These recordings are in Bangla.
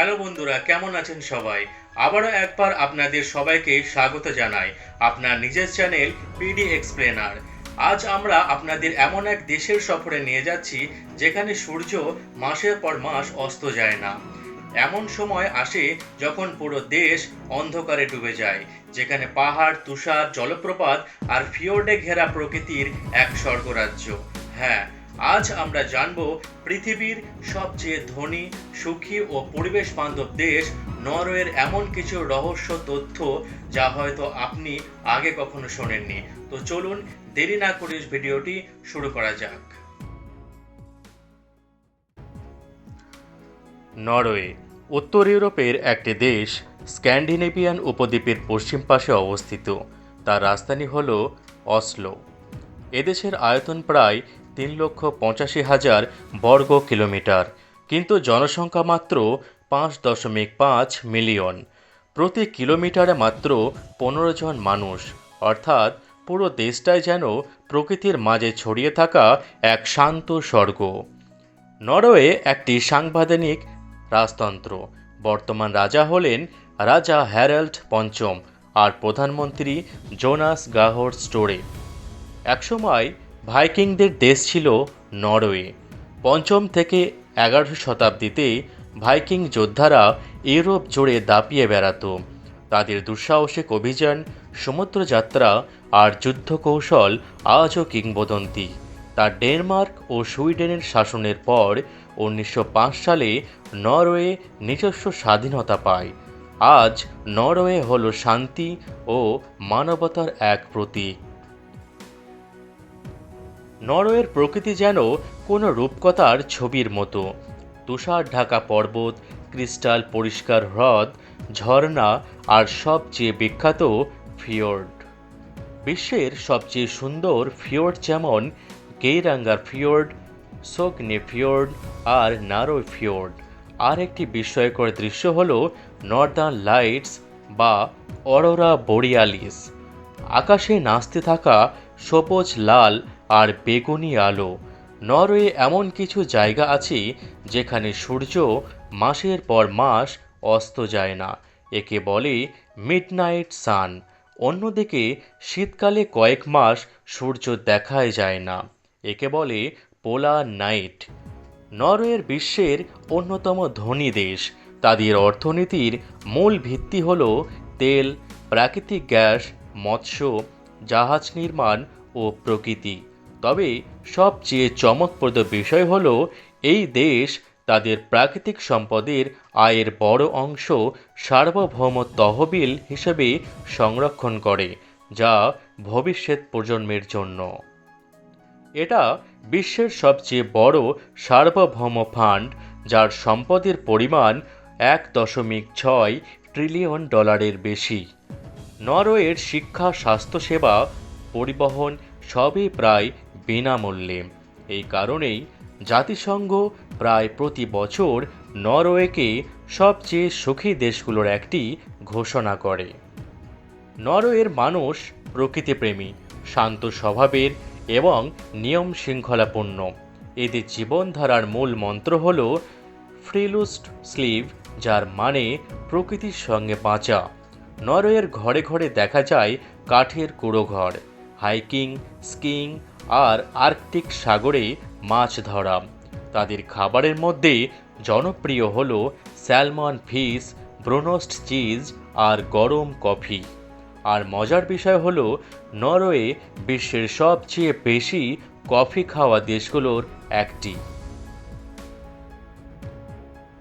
হ্যালো বন্ধুরা, কেমন আছেন সবাই? আবারও একবার আপনাদের সবাইকে স্বাগত জানাই আপনার নিজের চ্যানেল পিডি এক্সপ্লেনার আজ আমরা আপনাদের এমন এক দেশের সফরে নিয়ে যাচ্ছি, যেখানে সূর্য মাসের পর মাস অস্ত যায় না। এমন সময় আসে যখন পুরো দেশ অন্ধকারে ডুবে যায়, যেখানে পাহাড়, তুষার, জলপ্রপাত আর ফিওর্ডে ঘেরা প্রকৃতির এক স্বর্গরাজ্য। হ্যাঁ আজ আমরা জানব পৃথিবীর সবচেয়ে ধনী, সুখী ও পরিবেশ বান্ধব দেশ নরওয়ের এমন কিছু রহস্য তথ্য যা হয়তো আপনি আগে কখনো শোনেননি। তো চলুন দেরি না করে ভিডিওটি শুরু করা যাক। নরওয়ে, উত্তর ইউরোপের একটি দেশ, স্ক্যান্ডিনেভিয়ান উপদ্বীপের পশ্চিম পাশে অবস্থিত। তার রাজধানী হল অসলো। এদেশের আয়তন প্রায় তিন লক্ষ পঁচাশি হাজার বর্গ কিলোমিটার, কিন্তু জনসংখ্যা মাত্র পাঁচ দশমিক পাঁচ মিলিয়ন। প্রতি কিলোমিটারে মাত্র পনেরো জন মানুষ, অর্থাৎ পুরো দেশটাই যেন প্রকৃতির মাঝে ছড়িয়ে থাকা এক শান্ত স্বর্গ। নরওয়ে একটি সাংবিধানিক রাজতন্ত্র। বর্তমান রাজা হলেন রাজা হ্যারাল্ড পঞ্চম আর প্রধানমন্ত্রী জোনাস গাহর স্টোরে। একসময় ভাইকিংদের দেশ ছিল নরওয়ে। পঞ্চম থেকে এগারোশো শতাব্দীতে ভাইকিং যোদ্ধারা ইউরোপ জুড়ে দাপিয়ে বেড়াতো। তাদের দুঃসাহসিক অভিযান, সমুদ্রযাত্রা আর যুদ্ধ কৌশল আজও কিংবদন্তি। তা ডেনমার্ক ও সুইডেনের শাসনের পর উনিশশো পাঁচ সালে নরওয়ে নিজস্ব স্বাধীনতা পায়। আজ নরওয়ে হল শান্তি ও মানবতার এক প্রতীক। নরওয়ের প্রকৃতি যেন কোনো রূপকথার ছবির মতো। তুষার ঢাকা পর্বত, ক্রিস্টাল পরিষ্কার হ্রদ, ঝর্ণা আর সবচেয়ে বিখ্যাত ফিওর্ড। বিশ্বের সবচেয়ে সুন্দর ফিওর্ড যেমন গেইরাঙ্গার ফিওর্ড, সোগনে ফিওর্ড আর নারো ফিওর্ড। আর একটি বিস্ময়কর দৃশ্য হল নর্দার্ন লাইটস বা অরোরা বোরিয়ালিস। আকাশে নাচতে থাকা সবুজ লাল আর বেগুনি আলো। নরওয়ে এমন কিছু জায়গা আছে যেখানে সূর্য মাসের পর মাস অস্ত যায় না। একে বলে মিডনাইট সান। অন্যদিকে শীতকালে কয়েক মাস সূর্য দেখাই যায় না। একে বলে পোলার নাইট। নরওয়ের বিশ্বের অন্যতম ধনী দেশ। তাদের অর্থনীতির মূল ভিত্তি হল তেল, প্রাকৃতিক গ্যাস, মৎস্য, জাহাজ নির্মাণ ও প্রকৃতি। তবে সবচেয়ে চমকপ্রদ বিষয় হল, এই দেশ তাদের প্রাকৃতিক সম্পদের আয়ের বড় অংশ সার্বভৌম তহবিল হিসেবে সংরক্ষণ করে, যা ভবিষ্যৎ প্রজন্মের জন্য। এটা বিশ্বের সবচেয়ে বড় সার্বভৌম ফান্ড, যার সম্পদের পরিমাণ এক দশমিক ছয় ট্রিলিয়ন ডলারের বেশি। নরওয়ের শিক্ষা স্বাস্থ্যসেবা, পরিবহন সবই প্রায় বিনামূল্যে। এই কারণেই জাতিসংঘ প্রায় প্রতি বছর নরওয়েকে সবচেয়ে সুখী দেশগুলোর একটি ঘোষণা করে। নরওয়ের মানুষ প্রকৃতিপ্রেমী, শান্ত স্বভাবের এবং নিয়ম শৃঙ্খলাপূর্ণ। এদের জীবনধারার মূল মন্ত্র হল ফ্রিলুস্ট স্লিভ, যার মানে প্রকৃতির সঙ্গে বাঁচা। নরওয়ের ঘরে ঘরে দেখা যায় কাঠের কুড়ো ঘর হাইকিং স্কিং আর আর্কটিক সাগরে মাছ ধরা। তাদের খাবারের মধ্যে জনপ্রিয় হল স্যালমন ফিশ, ব্রোনস্ট চিজ আর গরম কফি। আর মজার বিষয় হল, নরওয়ে বিশ্বের সবচেয়ে বেশি কফি খাওয়া দেশগুলোর একটি।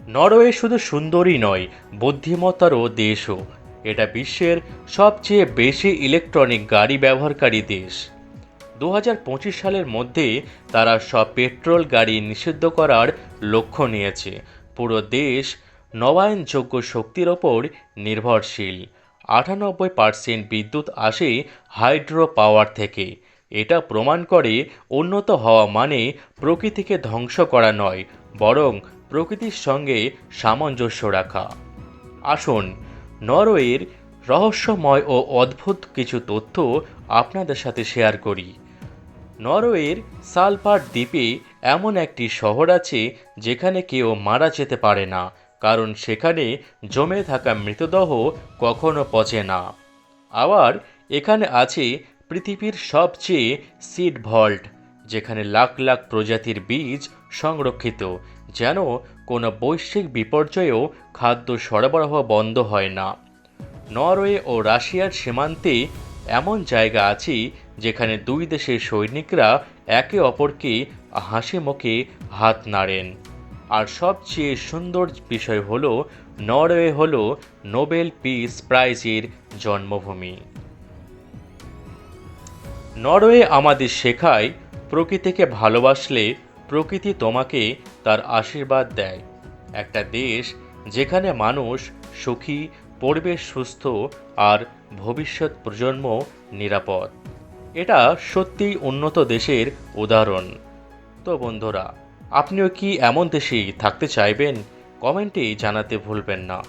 নরওয়ে শুধু সুন্দরই নয়, বুদ্ধিমত্তারও দেশও। এটা বিশ্বের সবচেয়ে বেশি ইলেকট্রনিক গাড়ি ব্যবহারকারী দেশ। দু হাজার পঁচিশ সালের মধ্যে তারা সব পেট্রোল গাড়ি নিষিদ্ধ করার লক্ষ্য নিয়েছে। পুরো দেশ নবায়নযোগ্য শক্তির ওপর নির্ভরশীল। আটানব্বই পার্সেন্ট বিদ্যুৎ আসে হাইড্রো পাওয়ার থেকে। এটা প্রমাণ করে উন্নত হওয়া মানে প্রকৃতিকে ধ্বংস করা নয়, বরং প্রকৃতির সঙ্গে সামঞ্জস্য রাখা। আসুন, নরওয়ের রহস্যময় ও অদ্ভুত কিছু তথ্য আপনাদের সাথে শেয়ার করি। নরওয়ের সালপার দ্বীপে এমন একটি শহর আছে যেখানে কেউ মারা যেতে পারে না, কারণ সেখানে জমে থাকা মৃতদেহ কখনো পচে না। আবার এখানে আছে পৃথিবীর সবচেয়ে সিড ভল্ট, যেখানে লাখ লাখ প্রজাতির বীজ সংরক্ষিত, যেন কোনো বৈশ্বিক বিপর্যয়েও খাদ্য সরবরাহ বন্ধ হয় না। নরওয়ে ও রাশিয়ার সীমান্তে এমন জায়গা আছে যেখানে দুই দেশের সৈনিকরা একে অপরকে হাসি মুখে হাত নাড়েন। আর সবচেয়ে সুন্দর বিষয় হল, নরওয়ে হল নোবেল পিস প্রাইজের জন্মভূমি। নরওয়ে আমাদের শেখায়, প্রকৃতিকে ভালোবাসলে প্রকৃতি তোমাকে তার আশীর্বাদ দেয়। একটা দেশ যেখানে মানুষ সুখী, পরিবেশ সুস্থ আর ভবিষ্যৎ প্রজন্ম নিরাপদ। এটা সত্যিই উন্নত দেশের উদাহরণ। তো বন্ধুরা, আপনিও কি এমন দেশেই থাকতে চাইবেন? কমেন্টে জানাতে ভুলবেন না।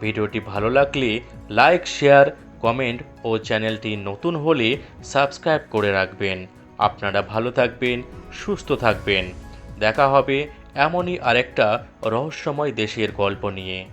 ভিডিওটি ভালো লাগলে লাইক, শেয়ার, কমেন্ট ও চ্যানেলটি নতুন হলে সাবস্ক্রাইব করে রাখবেন। আপনারা ভালো থাকবেন, সুস্থ থাকবেন। দেখা হবে এমনই আরেকটা রহস্যময় দেশের গল্প নিয়ে।